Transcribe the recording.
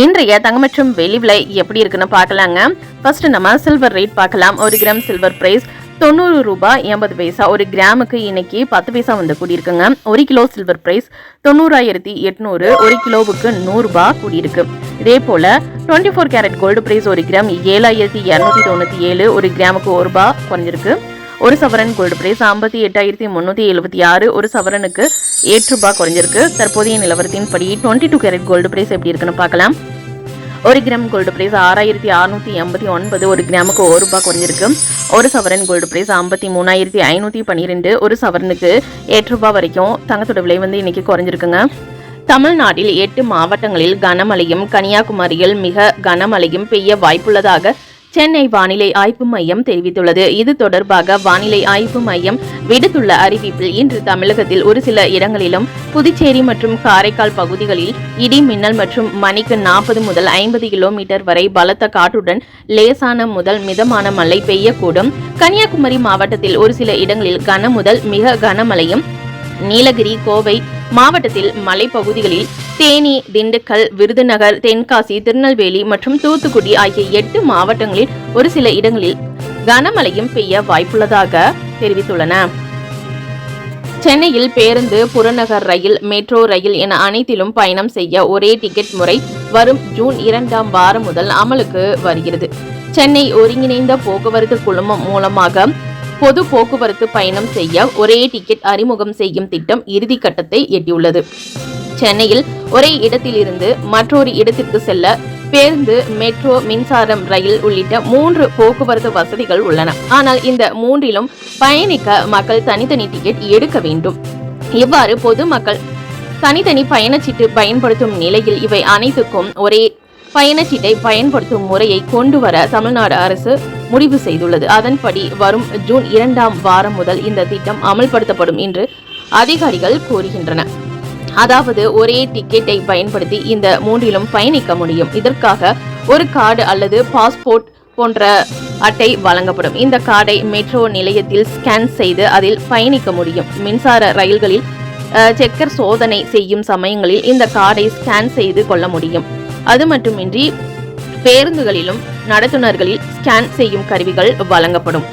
இன்றைய தங்கம் மற்றும் விலை எப்படி இருக்குன்னு பார்க்கலாங்க. ஃபர்ஸ்ட் நம்ம சில்வர் ரேட் பார்க்கலாம். ஒரு கிராம் சில்வர் பிரைஸ் தொண்ணூறு ரூபாய் எண்பது பைசா. ஒரு கிராமுக்கு இன்னைக்கு பத்து பைசா வந்து கூடியிருக்குங்க. ஒரு கிலோ சில்வர் பிரைஸ் தொண்ணூறாயிரத்தி எட்நூறு. ஒரு கிலோவுக்கு நூறுரூபா கூடியிருக்கு. இதே போல twenty four carat gold price ஒரு கிராம் ஏழாயிரத்தி இரநூத்தி தொண்ணூற்றி ஏழு. ஒரு கிராமுக்கு ஒரு ரூபா குறைஞ்சிருக்கு. ஒரு சவரன் கோல்டு பிரைஸ் ஐம்பத்தி எட்டாயிரத்தி முந்நூற்றி எழுபத்தி ஆறு. ஒரு சவரனுக்கு எட்டு ரூபாய் குறைஞ்சிருக்கு. தற்போதைய நிலவரத்தின் படி twenty two carat gold price எப்படி இருக்குன்னு பார்க்கலாம். ஒரு கிராம் கோல்டு பிரைஸ் ஆறாயிரத்தி அறுநூத்தி எண்பத்தி ஒன்பது ஒரு கிராமுக்கு ஒரு ரூபாய் குறைஞ்சிருக்கு. ஒரு சவரன் கோல்டு பிரைஸ் ஐம்பத்தி மூணாயிரத்தி ஐநூற்றி பன்னிரெண்டு ஒரு சவரனுக்கு எட்டு ரூபாய் வரைக்கும் தங்கத்தோட விலை வந்து இன்னைக்கு குறைஞ்சிருக்குங்க. தமிழ்நாட்டில் எட்டு மாவட்டங்களில் கனமழையும் கன்னியாகுமரியில் மிக கனமழையும் பெய்ய வாய்ப்புள்ளதாக சென்னை வானிலை ஆய்வு மையம் தெரிவித்துள்ளது. இது தொடர்பாக வானிலை ஆய்வு மையம் விடுத்துள்ள அறிவிப்பில் இன்று தமிழகத்தில் ஒரு சில இடங்களிலும் புதுச்சேரி மற்றும் காரைக்கால் பகுதிகளில் இடி மின்னல் மற்றும் மணிக்கு நாற்பது முதல் ஐம்பது கிலோமீட்டர் வரை பலத்த காற்றுடன் லேசான முதல் மிதமான மழை பெய்யக்கூடும். கன்னியாகுமரி மாவட்டத்தில் ஒரு சில இடங்களில் கன முதல் மிக கனமழையும் நீலகிரி கோவை மாவட்டத்தில் மலைப்பகுதிகளில் தேனி திண்டுக்கல் விருதுநகர் தென்காசி திருநெல்வேலி மற்றும் தூத்துக்குடி ஆகிய எட்டு மாவட்டங்களில் ஒரு சில இடங்களில் கனமழையும் பெய்ய வாய்ப்புள்ளதாக தெரிவித்துள்ளன. சென்னையில் பேருந்து புறநகர் ரயில் மெட்ரோ ரயில் என அனைத்திலும் பயணம் செய்ய ஒரே டிக்கெட் முறை வரும் ஜூன் இரண்டாம் வாரம் முதல் அமலுக்கு வருகிறது. சென்னை ஒருங்கிணைந்த போக்குவரத்து குழுமம் மூலமாக பொது போக்குவரத்து பயணம் செய்ய ஒரே டிக்கெட் அறிமுகம் செய்யும் திட்டம் இறுதி கட்டத்தை எட்டியுள்ளது. சென்னையில் ஒரே இடத்திலிருந்து மற்றொரு இடத்திற்கு செல்ல பேருந்து மெட்ரோ மின்சாரம் ரயில் உள்ளிட்ட மூன்று போக்குவரத்து வசதிகள் உள்ளன. ஆனால் இந்த மூன்றிலும் பயணிக்க மக்கள் தனித்தனி டிக்கெட் எடுக்க வேண்டும். இவ்வாறு பொதுமக்கள் தனித்தனி பயணச்சீட்டு பயன்படுத்தும் நிலையில் இவை அனைத்துக்கும் ஒரே பயணச்சீட்டை பயன்படுத்தும் முறையை கொண்டு வர தமிழ்நாடு அரசு முடிவு செய்துள்ளது. அதன்படி வரும் ஜூன் இரண்டாம் வாரம் முதல் இந்த திட்டம் அமல்படுத்தப்படும் என்று அதிகாரிகள் கூறுகின்றனர். அதாவது ஒரே டிக்கெட்டை பயன்படுத்தி இந்த மூன்றிலும் பயணிக்க முடியும். இதற்காக ஒரு கார்டு அல்லது பாஸ்போர்ட் போன்ற அட்டை வழங்கப்படும். இந்த கார்டை மெட்ரோ நிலையத்தில் ஸ்கேன் செய்து அதில் பயணிக்க முடியும். மின்சார ரயில்களில் செக்கர் சோதனை செய்யும் சமயங்களில் இந்த கார்டை ஸ்கேன் செய்து கொள்ள முடியும். அது மட்டுமின்றி பேருந்துகளிலும் நடத்துனர்களில் ஸ்கேன் செய்யும் கருவிகள் வழங்கப்படும்.